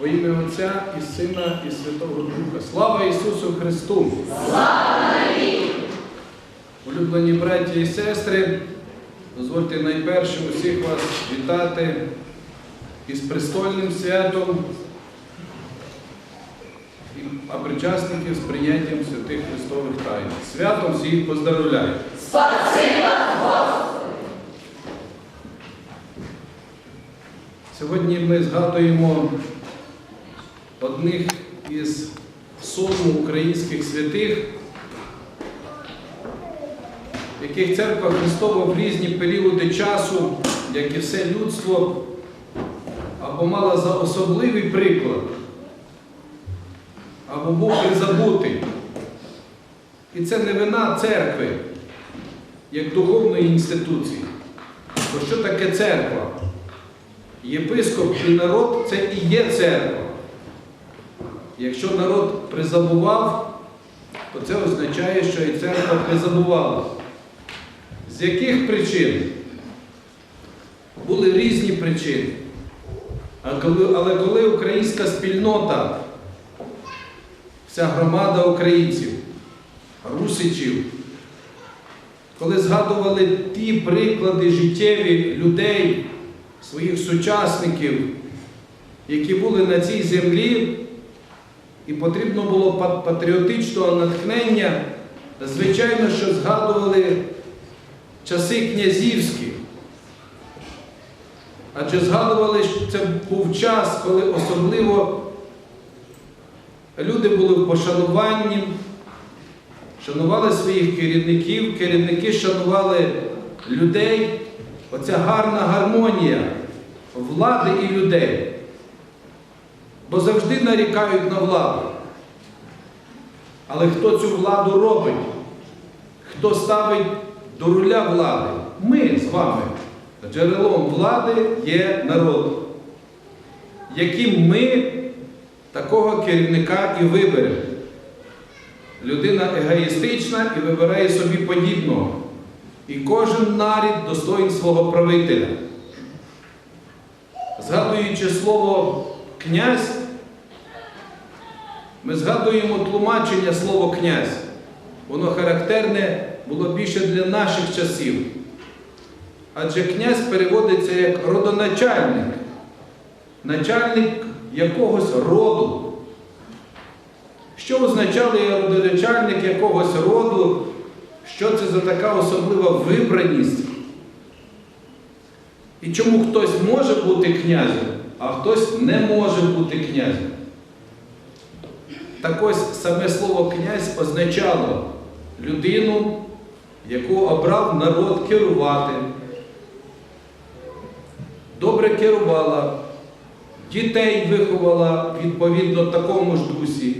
Во ім'я Отця і Сина, і Святого Духа. Слава Ісусу Христу! Слава Улюблені браті і сестри, дозвольте найперше усіх вас вітати із престольним святом, а причасників з прийняттям святих Христових тайн. Святом всіх поздравляю! Сьогодні ми згадуємо одних із сотні українських святих, яких церква Христова в різні періоди часу, як і все людство, або мала за особливий приклад, або був призабутий. І це не вина церкви, як духовної інституції. Бо що таке церква? Єпископ і народ це і є церква. Якщо народ призабував, то це означає, що і церква призабувала. З яких причин? Були різні причини. Але коли українська спільнота, вся громада українців, русичів, коли згадували ті приклади життєві людей, своїх сучасників, які були на цій землі, і потрібно було патріотичного натхнення, звичайно, що згадували часи князівські. Адже згадували, що це був час, коли особливо люди були в пошануванні, шанували своїх керівників, керівники шанували людей. Оця гарна гармонія влади і людей. Бо завжди нарікають на владу. Але хто цю владу робить? Хто ставить до руля влади? Ми з вами. Джерелом влади є народ. Яким ми такого керівника і виберемо. Людина егоїстична і вибирає собі подібного. І кожен нарід достоїн свого правителя. Згадуючи слово князь, ми згадуємо тлумачення слова князь. Воно характерне було більше для наших часів. Адже князь переводиться як родоначальник, начальник якогось роду. Що означає родоначальник якогось роду? Що це за така особлива вибраність? І чому хтось може бути князем, а хтось не може бути князем? Так ось саме слово князь означало людину, яку обрав народ керувати, добре керувала, дітей виховала відповідно такому ж дусі,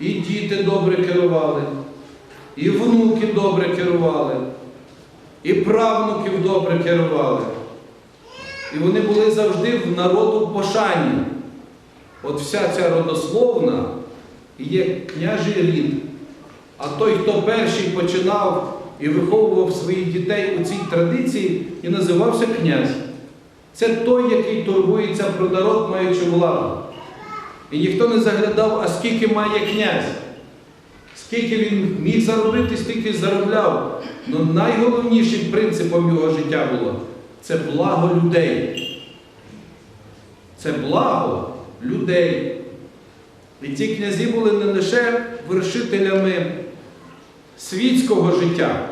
і діти добре керували. І внуки добре керували, і правнуків добре керували. І вони були завжди в народу пошані. От вся ця родословна є княжий рід. А той, хто перший починав і виховував своїх дітей у цій традиції, і називався князь. Це той, який турбується про народ, маючи владу. І ніхто не заглядав, а скільки має князь. Скільки він міг заробити, стільки заробляв. Але найголовнішим принципом його життя було це благо людей. Це благо людей. І ці князі були не лише вершителями світського життя.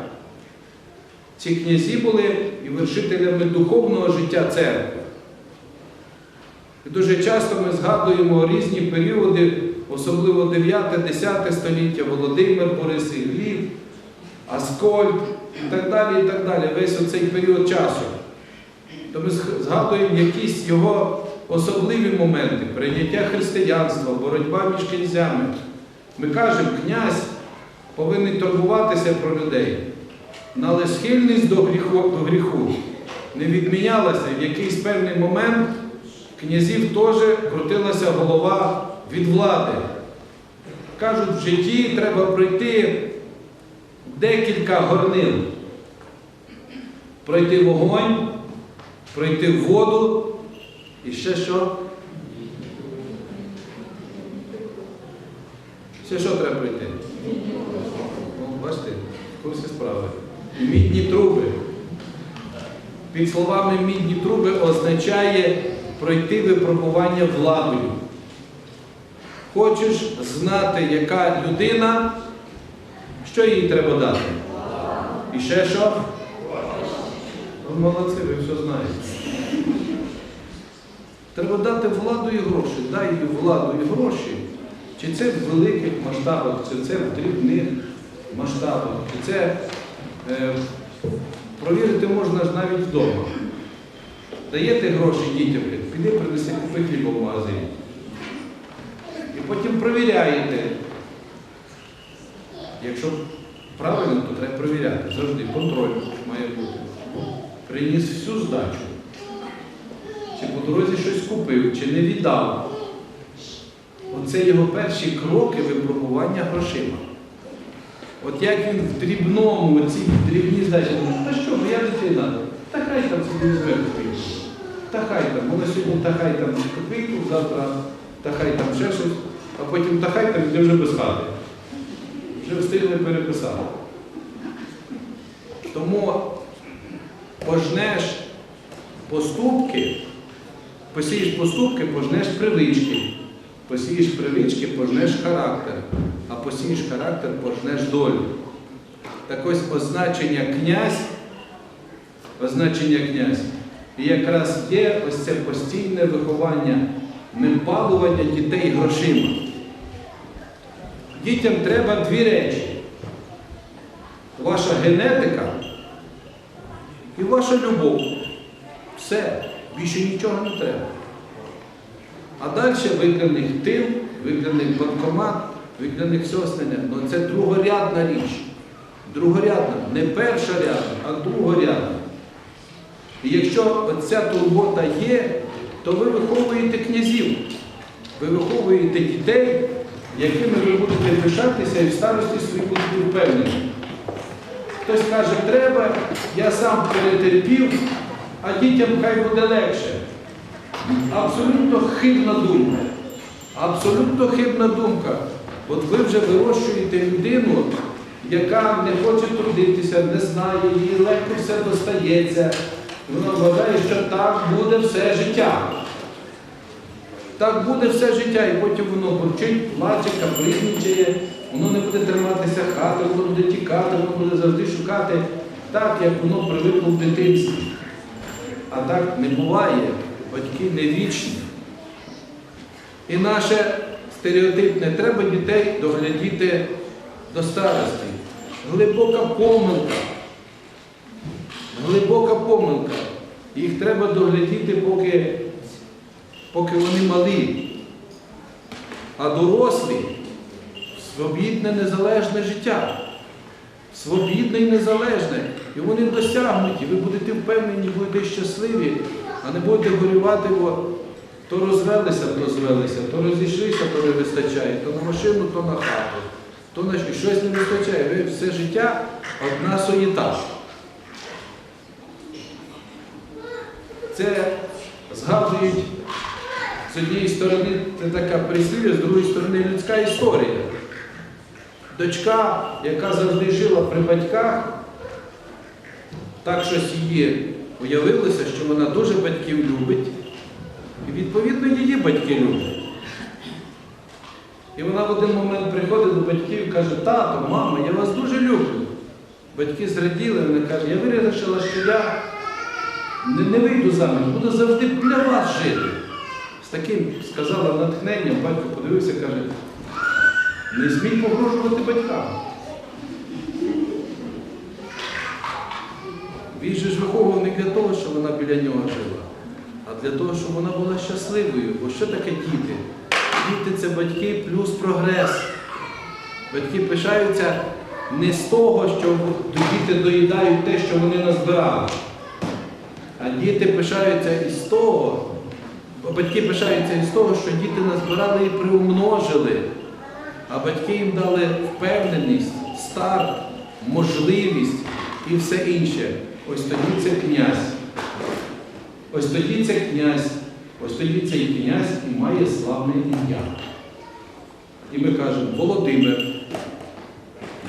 Ці князі були і вершителями духовного життя церкви. І дуже часто ми згадуємо різні періоди, особливо 9-10 століття, Володимир, Борис Гліб, Аскольд і так далі, і так далі, весь оцей період часу. То ми згадуємо якісь його особливі моменти, прийняття християнства, боротьба між князями. Ми кажемо, князь повинен турбуватися про людей. Але схильність до гріху, до гріху не відмінялася в якийсь певний момент князів теж крутилася голова від влади. Кажуть, в житті треба пройти декілька горнил. Пройти вогонь, пройти воду і ще що? Ще що треба пройти? О, бачите, в курсі справи. Мідні труби. Під словами мідні труби означає пройти випробування владою. Хочеш знати, яка людина, що їй треба дати? І ще що? Ви молодці, ви все знаєте. Треба дати владу і гроші. Дай їй владу і гроші. Чи це в великих масштабах, чи це в дрібних масштабах, чи це е, провірити можна ж навіть вдома. Даєте гроші дітям, піди принеси купи хліба в магазині. І потім провіряєте. Якщо правильно, то треба провіряти. Завжди контроль має бути. Приніс всю здачу. Дорозі щось купив, чи не віддав. Оце його перші кроки випробування грошима. От як він в дрібному, оці дрібні здачі, ну та що, моя дитина, та хай там собі візьме. Та хай там, вона сьогодні та хай там копійку, завтра та хай там ще щось, а потім та хай там йде вже без хати. Вже встигли переписати. Тому пожнеш поступки, посієш поступки, пожнеш привички. Посієш привички, пожнеш характер, а посієш характер, пожнеш долю. Так ось означення князь, означення князь. І якраз є ось це постійне виховання, непалування дітей грошима. Дітям треба дві речі. Ваша генетика і ваша любов. Все, більше нічого не треба. А далі викляних тил, викляних банкомат, викляних все остальне. Ну це другорядна річ. Другорядна, не перша рядна, а другорядна. І якщо ця турбота є, то ви виховуєте князів, ви виховуєте дітей, якими ви будете пишатися і в старості свої будете впевнені. Хтось каже, треба, я сам перетерпів, а дітям хай буде легше. Абсолютно хибна думка. Абсолютно хибна думка. От ви вже вирощуєте людину, яка не хоче трудитися, не знає, їй легко все достається. Вона вважає, що так буде все життя. Так буде все життя, і потім воно бурчить, плаче, капризничає, воно не буде триматися хати, воно буде тікати, воно буде завжди шукати так, як воно привикло в дитинстві. А так не буває. Батьки не вічні. І наше стереотипне треба дітей доглядіти до старості. Глибока помилка. Глибока помилка. Їх треба доглядіти, поки, поки вони малі. А дорослі свобідне незалежне життя. Свобідне і незалежне. І вони досягнуть, і ви будете впевнені, будете щасливі, а не будете горювати, бо то розвелися, то звелися, то розійшлися, то не вистачає, то на машину, то на хату, то на щось не вистачає. Ви все життя одна суєта. Це згадують з однієї сторони, це така прислів'я, з другої сторони людська історія. Дочка, яка завжди жила при батьках, так щось її уявилося, що вона дуже батьків любить. І відповідно її батьки люблять. І вона в один момент приходить до батьків і каже, тато, мама, я вас дуже люблю. Батьки зраділи, вона каже, я вирішила, що я не, не вийду заміж, буду завжди для вас жити. З таким сказала натхненням, батько подивився, каже, не смій погрожувати батькам. Він же ж виховував не для того, щоб вона біля нього жила, а для того, щоб вона була щасливою. Бо що таке діти? Діти це батьки плюс прогрес. Батьки пишаються не з того, що діти доїдають те, що вони назбирали. А діти пишаються із того, батьки пишаються із того, що діти назбирали і приумножили, а батьки їм дали впевненість, старт, можливість і все інше. Ось тоді це князь. Ось тоді це князь. Ось тоді цей князь і має славне ім'я. і ми кажемо Володимир,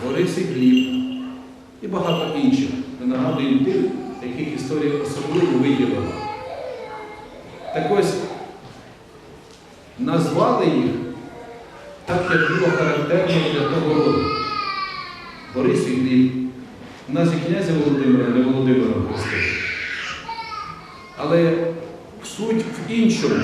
Борис і Гліб і багато інших. Ми нагадуємо тих, яких історія особливо виділила. Так ось назвали їх так, як було характерно для того роду. Борис і Гліб. У нас і князя Володимира, не Володимира Христова. Але суть в іншому.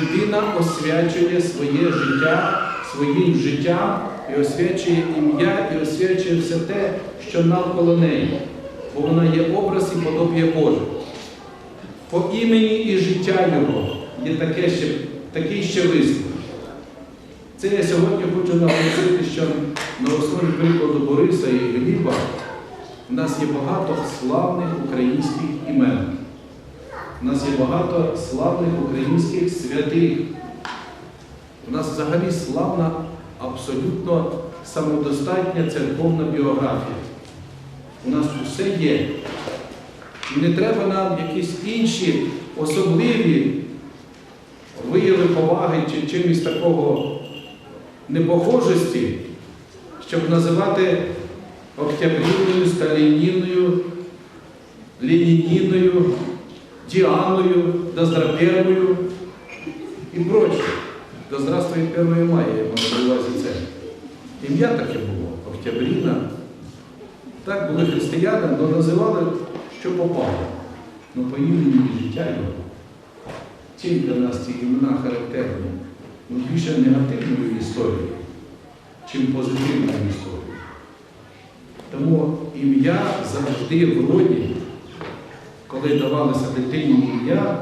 Людина освячує своє життя своїм життям і освячує ім'я, і освячує все те, що навколо неї. Бо вона є образ і подобія Боже. По імені і життя Його є таке ще, такий ще вислів. Це я сьогодні хочу наголосити, що на основі прикладу Бориса і Гліба у нас є багато славних українських імен. У нас є багато славних українських святих. У нас взагалі славна, абсолютно самодостатня церковна біографія. У нас усе є. І не треба нам якісь інші особливі вияви поваги чи чимось такого непохожості, щоб називати Октябріною, Сталініною, Ленініною, Діаною, Доздрапервою і прочее. Да здравствует 1 мая, я маю на це. Ім'я таке було, Октябріна. Так були християни, але називали, що попало. Ну по імені життя його. Чим для нас ці імена характерні? Ну, більше негативною історією, чим позитивною історією. Тому ім'я завжди в роді, коли давалося дитині ім'я,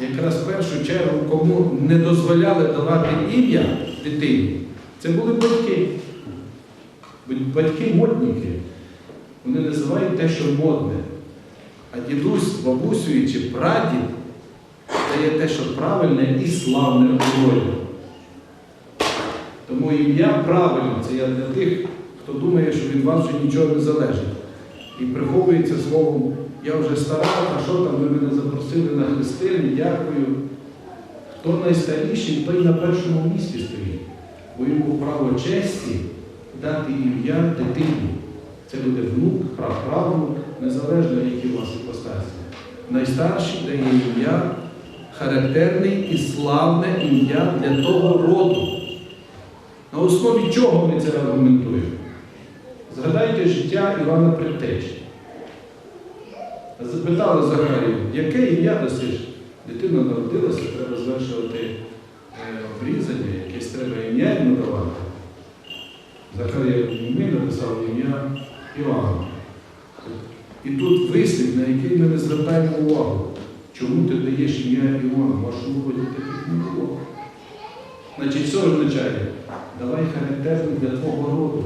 якраз в першу чергу, кому не дозволяли давати ім'я дитині, це були батьки. Батьки модники. Вони називають те, що модне. А дідусь, бабусею чи прадід дає те, що правильне і славне роді. Тому ім'я правильне, це я для тих, хто думає, що від вас вже нічого не залежить. І приховується словом, я вже стара, а що там ви мене запросили на хрестини, дякую. Хто найстаріший, той на першому місці стоїть. Бо йому право честі дати ім'я дитині. Це буде внук, праправнук, незалежно, які у вас іпостасі. Найстарший дає ім'я, характерне і славне ім'я для того роду. На основі чого ми це аргументуємо? Згадайте життя Івана Предтечі. Запитали Захарію, яке ім'я досиш? Дитина народилася, треба звершувати е, обрізання, якесь треба ім'я йому давати. Захарія ми написав ім'я Івана. І тут вислів, на який ми не звертаємо увагу. Чому ти даєш ім'я Івана? Вашому роді таких не було. Значить, що означає? Давай характерні для твого роду.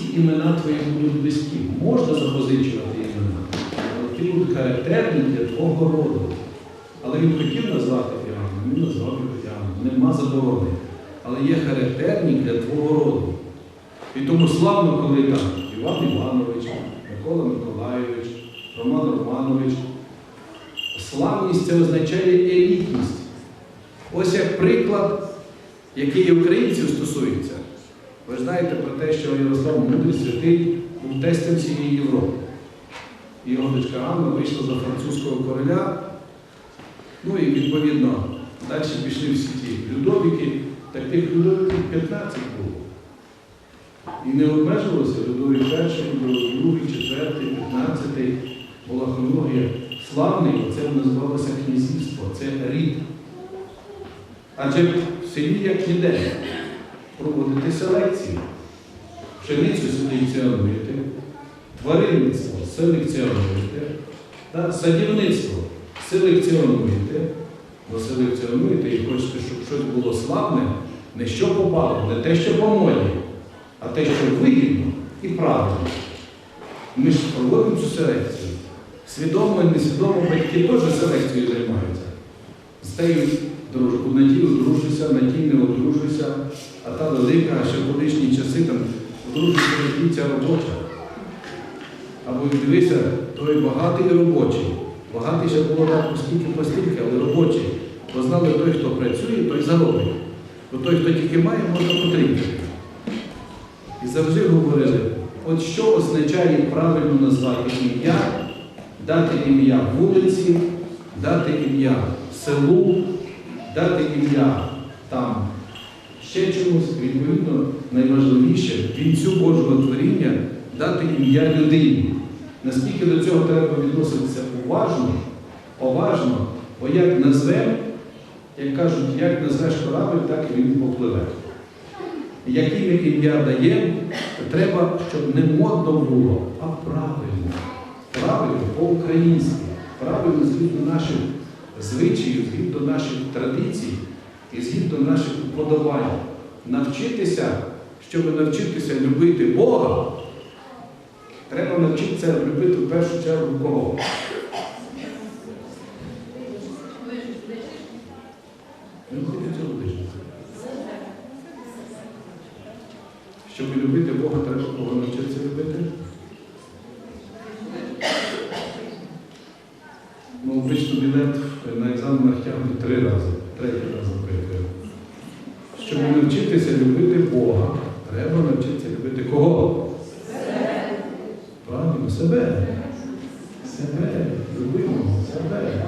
Ці імена твої будуть близькі. Можна запозичувати імена, ті будуть характерні для твого роду. Але він хотів назвати Іоанном, він назвав Іоанном. Нема заборони. Але є характерні для твого роду. І тому славно, коли там Іван Іванович, Микола Миколайович, Роман Романович. Славність це означає елітність. Ось як приклад, який і українців стосується. Ви знаєте про те, що Ярослав Мудрий святий був тестем всієї Європи. І його дочка Анна вийшла за французького короля. Ну і відповідно далі пішли всі ті Людовіки, так тих Людовиків 15 було. І не обмежувалося Людовик перший, Людовик другий, четвертий, п'ятнадцятий, була хронологія. Славний, це називалося князівство, це рід. Адже в селі як ніде проводити селекцію. Пшеницю селекціонуєте, тваринництво селекціонуєте, да, садівництво селекціонуєте, бо селекціонуєте і хочете, щоб щось було славне, не що попало, не те, що по моді, а те, що вигідно і правильно. Ми ж проводимо цю селекцію. Свідомо і несвідомо батьки теж селекцією займаються. З тею дружку, на тій одружуся, на тій не одружуся, а та велика, ще в колишні часи там одружуся ця робоча. Або дивися, той багатий і робочий. Багатий ще було так, оскільки постільки, але робочий. Бо знали той, хто працює, той заробить. Бо той, хто тільки має, може потрібно. І завжди говорили, от що означає правильно назвати ім'я, дати ім'я вулиці, дати ім'я селу, дати ім'я там ще чомусь, відповідно, найважливіше вінцю Божого творіння дати ім'я людині. Наскільки до цього треба відноситися уважно, поважно, бо як назвемо, як кажуть, як назвеш корабль, так і він попливе. Ми ім'я даємо, треба, щоб не модно було, а правильно. Правильно, по-українськи, правильно згідно наших звичаїв, згідно наших традицій і згідно наших вподобань. Навчитися, щоб навчитися любити Бога, треба навчитися любити в першу чергу кого? Щоб любити Бога, треба кого навчитися любити? Три рази, третій раз запитує. Щоб навчитися любити Бога, треба навчитися любити кого? Правильно, себе. Себе, любимого, себе.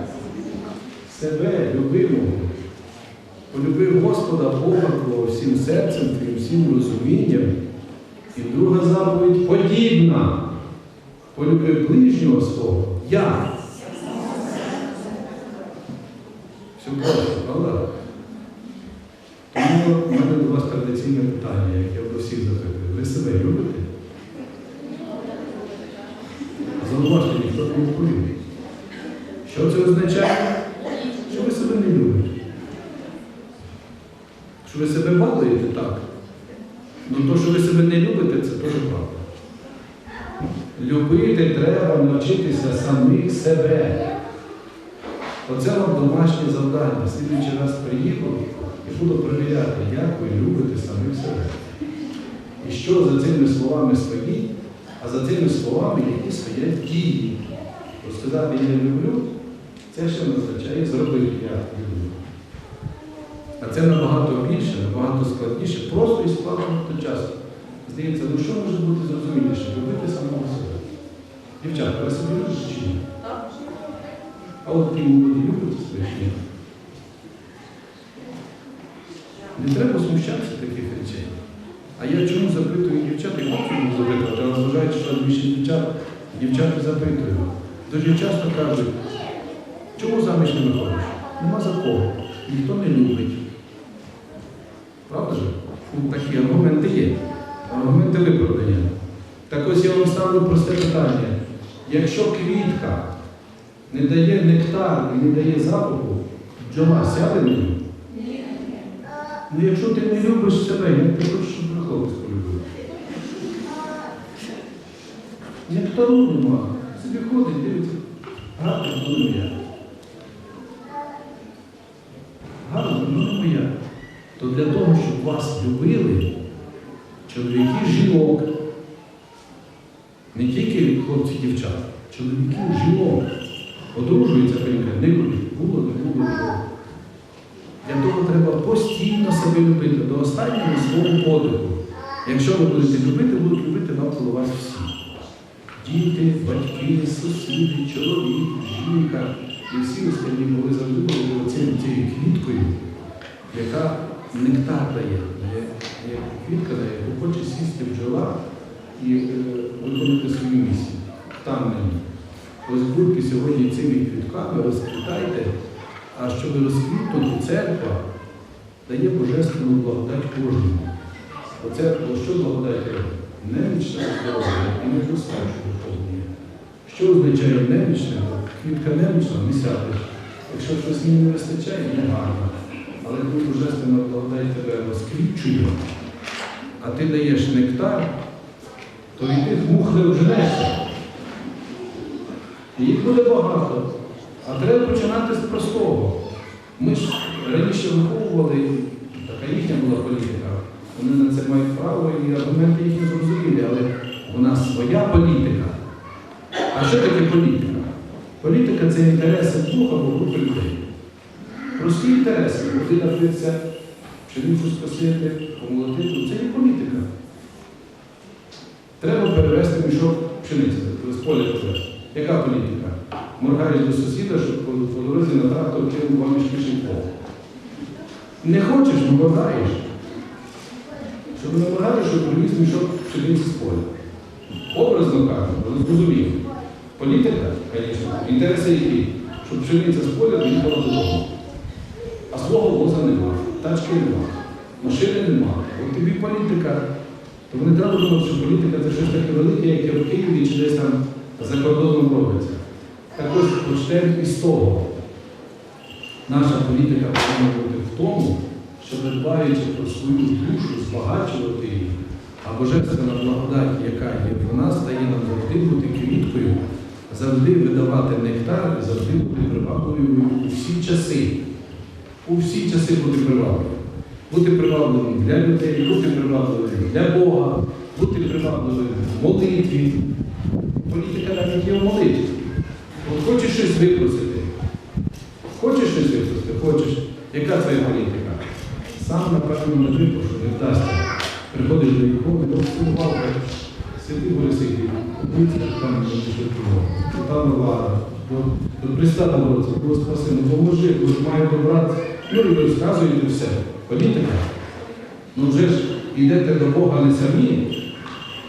Себе, любимого. Полюбив Господа Бога твого всім серцем твоїм, всім розумінням. І друга заповідь подібна. Полюбив ближнього свого. Я. Все просто, правда? Тому в мене до вас традиційне питання, як я до всіх запитую. Ви себе любите? Зауважте, ніхто не відповів. Що це означає? Що ви себе не любите? Що ви себе балуєте так? Ну то, що ви себе не любите, це теж правда. Любити треба навчитися самих себе. Оце вам домашнє завдання. Слідуючий раз приїду і буду перевіряти, як ви любите самих себе. І що за цими словами стоїть, а за цими словами, які стоять дії. Бо сказати я люблю, це ще не означає зробити я люблю. А це набагато більше, набагато складніше, просто і складно одночасно. Здається, ну що може бути зрозуміліше? Любити самого себе. Дівчатка, ви собі любите чи? А ті молоді люблять своїх ні. Не треба смущатися таких речей. А я чому запитую дівчат, і хочу їм запитувати, але зважаючи, що більше дівчат, дівчата запитую. Дуже часто кажуть, чому заміж не виходиш? Нема за кого. Ніхто не любить. Правда ж? Ну, такі аргументи є. Аргументи виправдання. Так ось я вам ставлю просте питання. Якщо квітка не дає нектар і не дає запаху, бджола сяде на нього? Ну якщо ти не любиш себе, як ти хочеш, щоб тебе хлопець полюбив? Нектару нема. Собі ходить, дивиться. Гарно, ну не моя. Гарно, ну не моя. То для того, щоб вас любили, чоловіки жінок, не тільки хлопці дівчат, чоловіків жінок. Одружується пенька, не любить, було, не було. Для того треба постійно себе любити до останнього свого подиху. Якщо ви будете любити, будуть любити навколо вас всі. Діти, батьки, сусіди, чоловік, жінка і всі останні, бо ви завжди були цією квіткою, яка нектар дає, дає, дає квітка, на яку хоче сісти бджола і е, виконати свою місію. Там на будьте сьогодні цими квітками, розквітайте, а щоб розквітнути церква дає божественну благодать кожному. Бо церква що благодать? Немічне здоров'я і недостачу духовні. Що означає немічне? Квітка немічна, не сядеш. Якщо щось мені не вистачає, не гарно. Але коли божественна благодать тебе розквічує, а ти даєш нектар, то і ти мухли вженешся. І Їх буде багато. А треба починати з простого. Ми ж раніше виховували, така їхня була політика. Вони на це мають право і аргументи їхні зрозумілі, але у нас своя політика. А що таке політика? Політика це інтереси двох або групи людей. Прості інтереси. Людина дивиться, пшеницю скосити, помолотити. Це є політика. Треба перевести мішок пшениці, з поля. Яка політика? Моргаєш до сусіда, щоб по, дорозі на трактор кинув два мішки шимпол. Не хочеш, моргаєш. Щоб не моргаєш, щоб привіз мішок пшениці з поля. Образно кажучи, розумію. Політика, звісно, інтереси які? Щоб пшениця з поля доїхала додому. А свого воза нема, тачки нема, машини нема. От тобі політика. То не треба думати, що політика це щось таке велике, яке в Києві чи десь там за кордоном робиться. Так ось почнемо із того. Наша політика повинна бути в тому, щоб дбаючи про свою душу, збагачувати її, а божественна благодать, яка є в нас, дає нам завжди бути квіткою, завжди видавати нектар, і завжди бути привабливою у всі часи. У всі часи бути привабливим. Бути привабливим для людей, бути привабливим для Бога, бути привабливим в молитві. Політика навіть є в молитві. От хочеш щось випросити, хочеш щось випросити, хочеш. Твоя політика? Сам, напевно, не випрошу, не вдасться. Приходиш до ікони, до спілкував, святий Борисий, дивіться, там не швидкого, там влада, до, Христа народиться, до ну поможи, бо ж маю добрати. Ну і розказуєте все. Політика. Ну вже ж йдете до Бога не самі,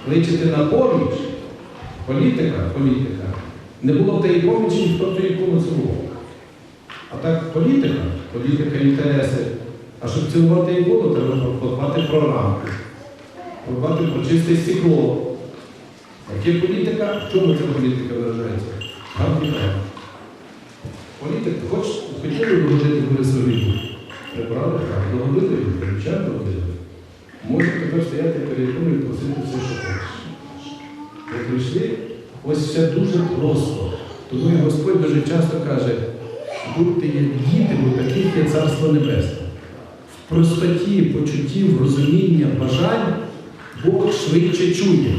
кличете на поміч. Політика, політика. Не було б тієї помічі, ніхто б ікону цілував. А так політика, політика, інтереси. А щоб цілувати ікону, треба подбати про рамку, подбати про чисте стекло. Яке політика? В чому ця політика виражається? Там і там. Політика, хоч хотіли догодити Борисові, прибрали, так, догодили, звичайно догодили. Може тепер стояти перед іконою і просити все, що хочеш. Ви прийшли, ось все дуже просто. Тому і Господь дуже часто каже, будьте як діти, бо таких є Царство Небесне. В простоті почуттів, розуміння, бажань Бог швидше чує.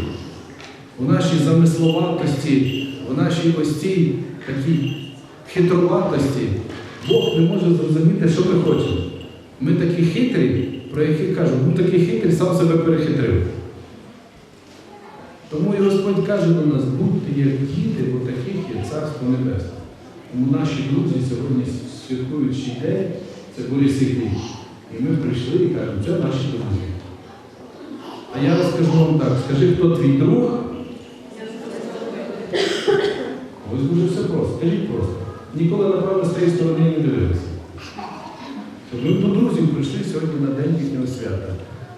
У нашій замисловатості, у нашій ось цій такій хитруватості Бог не може зрозуміти, що ми хочемо. Ми такі хитрі, про яких кажуть, ну такий хитрий сам себе перехитрив. Тому і Господь каже до нас, будьте як діти, бо таких є Царство Небесне. Наші друзі сьогодні святкуючий день, це були святі. І ми прийшли і кажемо, це наші друзі. А я розкажу вам так, скажи, хто твій друг? Ось дуже все просто, скажіть просто. Ніколи, напевно, з тієї сторони не дивилися. Ми до друзів прийшли сьогодні на день їхнього свята.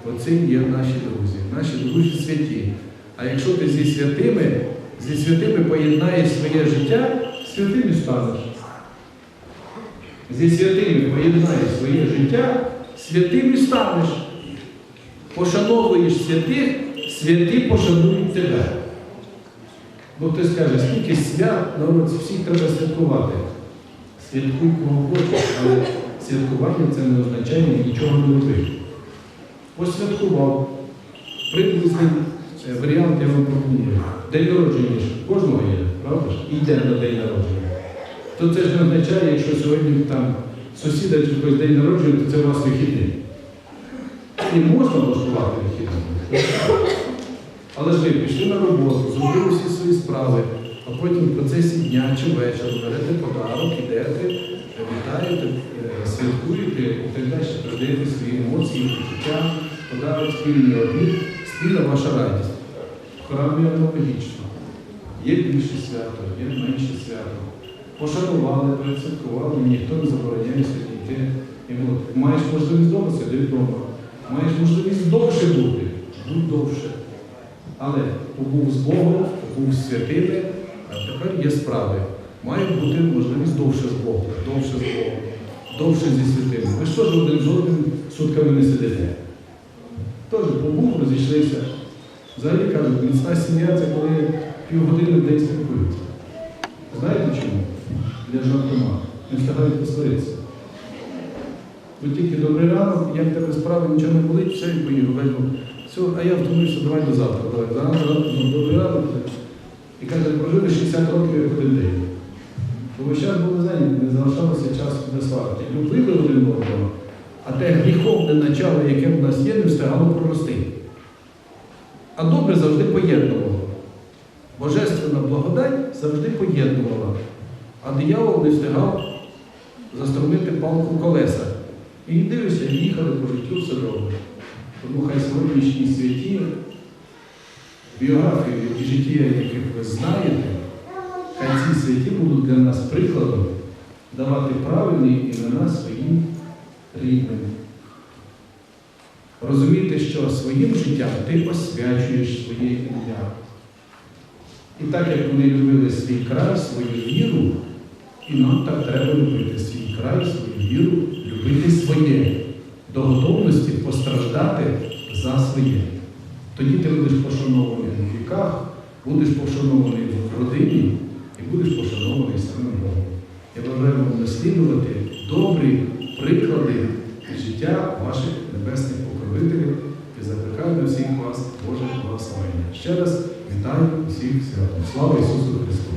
Оце є наші друзі, наші друзі святі. А якщо ти зі святими, зі святими поєднаєш своє життя, святим і станеш. Зі святими поєднаєш своє життя, святим і станеш. Пошановуєш святих, святі пошанують тебе. Бо хтось каже, скільки свят на році, всіх треба святкувати. Святкуй кого хочеш, але святкування це не означає нічого не робити. Посвяткував. Приблизний е, варіант я вам пропоную. День народження кожного є, правда ж? І йде на день народження. То це ж не означає, якщо сьогодні там сусіда чи день народження, то це у вас вихідний. І можна влаштувати вихідний. Але ж ви пішли на роботу, зробили всі свої справи, а потім в процесі дня чи вечора берете подарок, ідете, вітаєте, е, святкуєте і так далі, передаєте свої емоції, почуття, подарок спільний обід, спільна ваша радість. В храмі аналогічно. Є більше свято, є менше свято. Пошанували, пересвяткували, ніхто не забороняє. І от, маєш можливість вдома, сиди вдома. Маєш можливість довше бути, будь довше. Але побув з Богом, побув з святими, а тепер є справи. Має бути можливість довше з Богом, довше з Богом, довше зі святими. Ви що ж один з одним сутками не сидите? Теж побув, розійшлися. Взагалі кажуть, міцна сім'я це коли півгодини в день спілкуються. Знаєте чому? Для жартома. Не встигають посваритися. Ви тільки добрий ранок, як тебе справи, нічого не болить, все і поїхав. Все, а я втомився, давай до завтра. Давай, завтра, ну, добрий ранок. І каже, прожили 60 років як один день. Бо ви час були зайняті, не залишалося часу для сварки. Любили один одного, а те гріховне начало, яке в нас є, не встигало прорости. А добре завжди поєднувало. Божественна благодать завжди поєднувала, а диявол не встигав застромити палку в колеса. І дивишся, їхали по життю все добре. Тому хай сьогоднішні святі, біографії і життя, яких ви знаєте, хай ці святі будуть для нас прикладом давати правильні імена своїм рідним. Розуміти, що своїм життям ти освячуєш своє ім'я. І так як вони любили свій край, свою віру, і нам так треба любити свій край, свою віру, любити своє, до готовності постраждати за своє. Тоді ти будеш пошанований в віках, будеш пошанований в родині і будеш пошанований самим Богом. Я бажаю вам наслідувати добрі приклади життя ваших небесних покровителів і закликаю до всіх вас Боже благословення. Ще раз вітаю всіх святом. Слава Ісусу Христу!